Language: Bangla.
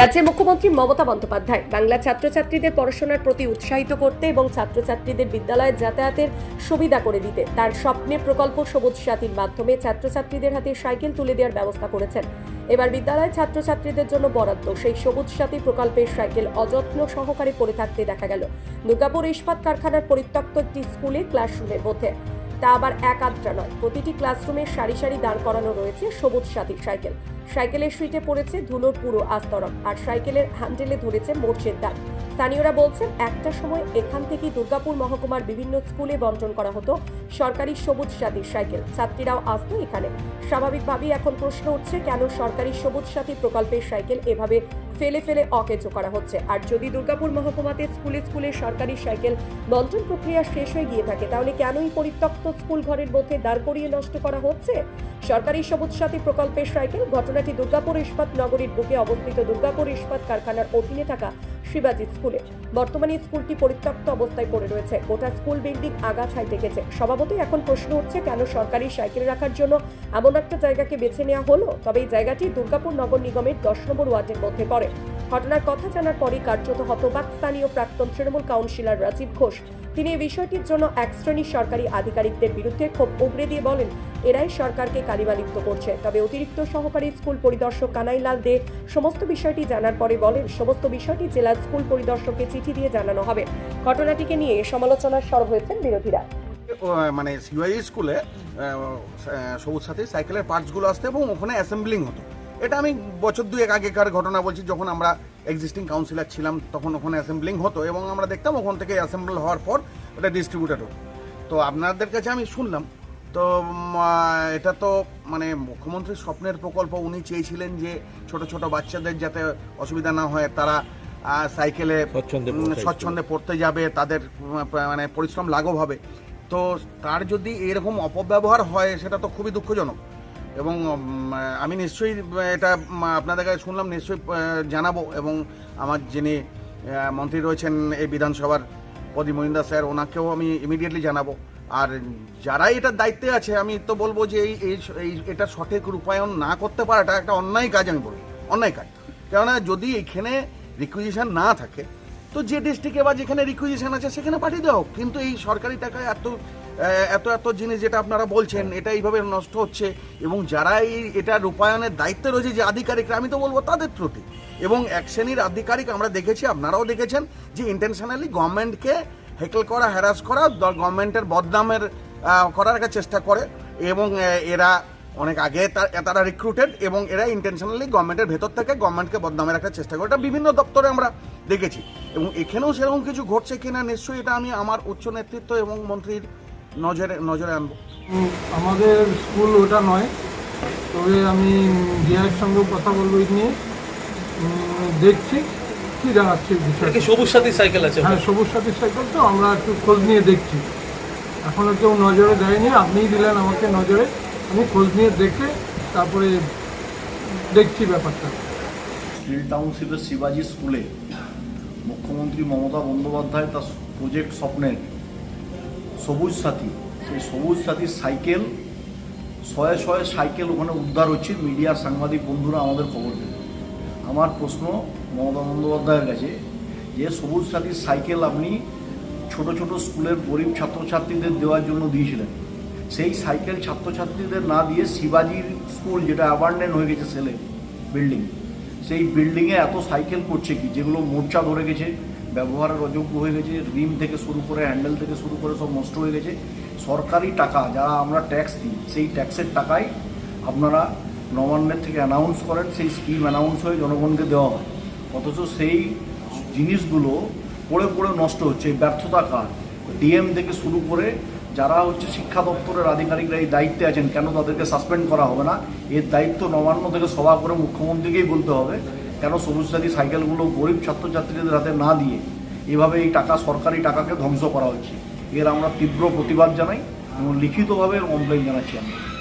রাজ্যের মুখ্যমন্ত্রী মমতা বন্দ্যোপাধ্যায় বাংলা ছাত্রছাত্রীদের পড়াশোনার প্রতি উৎসাহিত করতে এবং ছাত্রছাত্রীদের বিদ্যালয়ে যাতায়াতের সুবিধা করে দিতে তার স্বপ্নের প্রকল্প সবুজ সাথীর মাধ্যমে ছাত্রছাত্রীদের হাতে সাইকেল তুলে দেওয়ার ব্যবস্থা করেছেন। এবার বিদ্যালয়ে ছাত্রছাত্রীদের জন্য বরাদ্দ। সেই সবুজ সাথী প্রকল্পের সাইকেল অযত্ন সহকারে পড়ে থাকতে দেখা গেল। দুর্গাপুর ইস্পাত কারখানার পরিত্যক্ত একটি স্কুলে ক্লাসরুমের মধ্যে তা আবার এক আধটা নয়। প্রতিটি ক্লাসরুমে সারি সারি দাঁড় করানো রয়েছে সবুজ সাথী সাইকেল। সাইকেলের সুইটে পড়েছে ধুলোর পুরো আস্তরণ, আর সাইকেলের হ্যান্ডেলে ধরেছে মোর্চের দাগ। স্থানীয়রা বলছেন, একটা সময় এখান থেকে দুর্গাপুর মহকুমার বিভিন্ন স্কুলে বন্টন করা হতো। সরকারি সবুজ সাথী সাইকেল। ছাত্রীরাও আসতো এখানে। স্বাভাবিকভাবেই এখন প্রশ্ন উঠছে, কেন সরকারি সবুজ সাথী প্রকল্পের সাইকেল এভাবে ফেলে ফেলে অকেজো করা হচ্ছে? আর যদি দুর্গাপুর মহকুমাতে স্কুলে স্কুলে সরকারি সাইকেল বন্টন প্রক্রিয়া শেষ হয়ে গিয়ে থাকে, তাহলে কেনই পরিত্যক্ত স্কুল ঘরের মধ্যে দাঁড় করিয়ে নষ্ট করা হচ্ছে? সরকারি সবুজ সাথী প্রকল্পের সাইকেল, ঘটনাটি দুর্গাপুর ইস্পাত নগরীর বুকে অবস্থিত দুর্গাপুর ইস্পাত কারখানার অধীনে থাকা শিবাজি স্কুলে। বর্তমানে স্কুলটি পরিত্যক্ত অবস্থায় পড়ে রয়েছে। গোটা স্কুল বিল্ডিং আগাছায় টেকেছে স্বভাবতই এখন প্রশ্ন উঠছে, কেন সরকারি সাইকেল রাখার জন্য এমন একটা জায়গাকে বেছে নেওয়া হলো? তবে এই জায়গাটি দুর্গাপুর নগর নিগমের দশ নম্বর ওয়ার্ডের মধ্যে পড়ে। ঘটনার কথা জানার পরই কার্যত হতবাক স্থানীয় প্রাক্তন তৃণমূল কাউন্সিলর রাজীব ঘোষ। তিনি এই বিষয়টির জন্য এক শ্রেণির সরকারি আধিকারিকদের বিরুদ্ধে ক্ষোভ উগড়ে দিয়ে বলেন, এরাই সরকারকে কালিমালিপ্ত করছে। তবে অতিরিক্ত সহকারী স্কুল পরিদর্শক কানাইলাল দে সমস্ত বিষয়টি জানার পরে বলেন, সমস্ত বিষয়টি জেলার স্কুল পরিদর্শককে চিঠি দিয়ে জানানো হবে। ঘটনাটিকে নিয়ে সমালোচনার সরব হয়েছেন বিরোধীরা। মানে সিওয়াই স্কুলে সবুজ সাথী সাইকেলের পার্টসগুলো আসতো এবং ওখানে অ্যাসেম্বলিং হতো। এটা আমি বছর দুয়েক আগেকার ঘটনা বলছি, যখন আমরা এক্সিস্টিং কাউন্সিলর ছিলাম, তখন ওখানে অ্যাসেম্বলিং হতো এবং আমরা দেখতাম ওখান থেকে অ্যাসেম্বল হওয়ার পর ওটা ডিস্ট্রিবিউটেড হতো। তো আপনাদের কাছে আমি শুনলাম, তো এটা তো মানে মুখ্যমন্ত্রীর স্বপ্নের প্রকল্প, উনি চেয়েছিলেন যে ছোট ছোট বাচ্চাদের যাতে অসুবিধা না হয়, তারা সাইকেলে স্বচ্ছন্দে পড়তে যাবে তাদের মানে পরিশ্রম লাঘব হবে। তো তার যদি এরকম অপব্যবহার হয় সেটা তো খুবই দুঃখজনক। এবং আমি নিশ্চয়ই এটা আপনাদের কাছে শুনলাম নিশ্চয়ই জানাব। এবং আমার যিনি মন্ত্রী রয়েছেন এই বিধানসভার প্রদীপ মহিন্দা স্যার ওনাকেও আমি ইমিডিয়েটলি জানাব। আর যারাই এটার দায়িত্বে আছে আমি তো বলব যে এই এই- এই এটা সঠিক রূপায়ণ না করতে পারাটা একটা অন্যায় কাজ আমি বলব। অন্যায় কাজ। কেননা যদি এখানে রিকুইজিশন না থাকে, তো যে ডিস্ট্রিক্টে বা যেখানে রিকুইজিশন আছে সেখানে পাঠিয়ে দাও। কিন্তু এই সরকারি টাকায় এত এত এত জিনিস যেটা আপনারা বলছেন, এটা এইভাবে নষ্ট হচ্ছে এবং যারা এই, এটা রূপায়ণের দায়িত্বে রয়েছে যে আধিকারিকরা, আমি তো বলব তাদের ত্রুটি। এবং এক শ্রেণির আধিকারিক, আমরা দেখেছি, আপনারাও দেখেছেন যে ইন্টেনশনালি গভর্নমেন্টকে হেকল করা হ্যারাস করা গভর্নমেন্টের বদনামের করার চেষ্টা করে এবং এরা অনেক আগে তারা রিক্রুটেড এবং এরা ইন্টেনশনালি গভর্নমেন্টের ভেতর থেকে গভর্নমেন্টকে বদনামে রাখার চেষ্টা করে। এটা বিভিন্ন দপ্তরে আমরা দেখেছি। এবং এখানেও সেরকম কিছু ঘটছে কিনা নিশ্চয়ই এটা আমি আমার উচ্চ নেতৃত্ব এবং মন্ত্রীর নজরে নজরে আনব। আমাদের স্কুল ওটা নয় তবে আমি ডিআইয়ের সঙ্গেও কথা বলব এই নিয়ে। দেখছি কি বিষয়টা। সবুজ সাথী সাইকেল আছে? হ্যাঁ সবুজ সাথী সাইকেল তো আমরা একটু খোঁজ নিয়ে দেখছি। এখনও কেউ নজরে দেয়নি আপনিই দিলেন আমাকে নজরে। আমি খোঁজ নিয়ে দেখে তারপরে দেখছি ব্যাপারটা। স্টিল টাউনশিপের শিবাজি স্কুলে মুখ্যমন্ত্রী মমতা বন্দ্যোপাধ্যায় তার প্রজেক্ট স্বপ্নের সবুজ সাথী। সেই সবুজ সাথী সাইকেল, শয়ে শয়ে সাইকেল ওখানে উদ্ধার হচ্ছে। মিডিয়ার সাংবাদিক বন্ধুরা আমাদের খবর দেবে। আমার প্রশ্ন মমতা বন্দ্যোপাধ্যায়ের কাছে, যে সবুজ সাথীর সাইকেল আপনি ছোট ছোট স্কুলের গরিব ছাত্রছাত্রীদের দেওয়ার জন্য দিয়েছিলেন সেই সাইকেল ছাত্রছাত্রীদের না দিয়ে শিবাজির স্কুল যেটা অ্যাবান্ডেন্ট হয়ে গেছে সেলে বিল্ডিং সেই বিল্ডিংয়ে এত সাইকেল করছে কি? যেগুলো মোর্চা ধরে গেছে, ব্যবহারের অযোগ্য হয়ে গেছে, রিম থেকে শুরু করে হ্যান্ডেল থেকে শুরু করে সব নষ্ট হয়ে গেছে। সরকারি টাকা যারা আমরা ট্যাক্স দিই, সেই ট্যাক্সের টাকায় আপনারা নবান্নের থেকে অ্যানাউন্স করেন, সেই স্কিম অ্যানাউন্স হয়ে জনগণকে দেওয়া হয়। অথচ সেই জিনিসগুলো পড়ে পড়ে নষ্ট হচ্ছে, ব্যর্থতা কার? ডিএম থেকে শুরু করে যারা হচ্ছে শিক্ষা দপ্তরের আধিকারিকরা এই দায়িত্বে আছেন, কেন তাদেরকে সাসপেন্ড করা হবে না? এর দায়িত্ব নবান্ন থেকে সভা করে মুখ্যমন্ত্রীকেই বলতে হবে। কেন সবুজ সাথী সাইকেলগুলো গরিব ছাত্রছাত্রীদের হাতে না দিয়ে এভাবে এই টাকা, সরকারি টাকাকে ধ্বংস করা হচ্ছে? এর আমরা তীব্র প্রতিবাদ জানাই এবং লিখিতভাবে কমপ্লেন জানাচ্ছি আমরা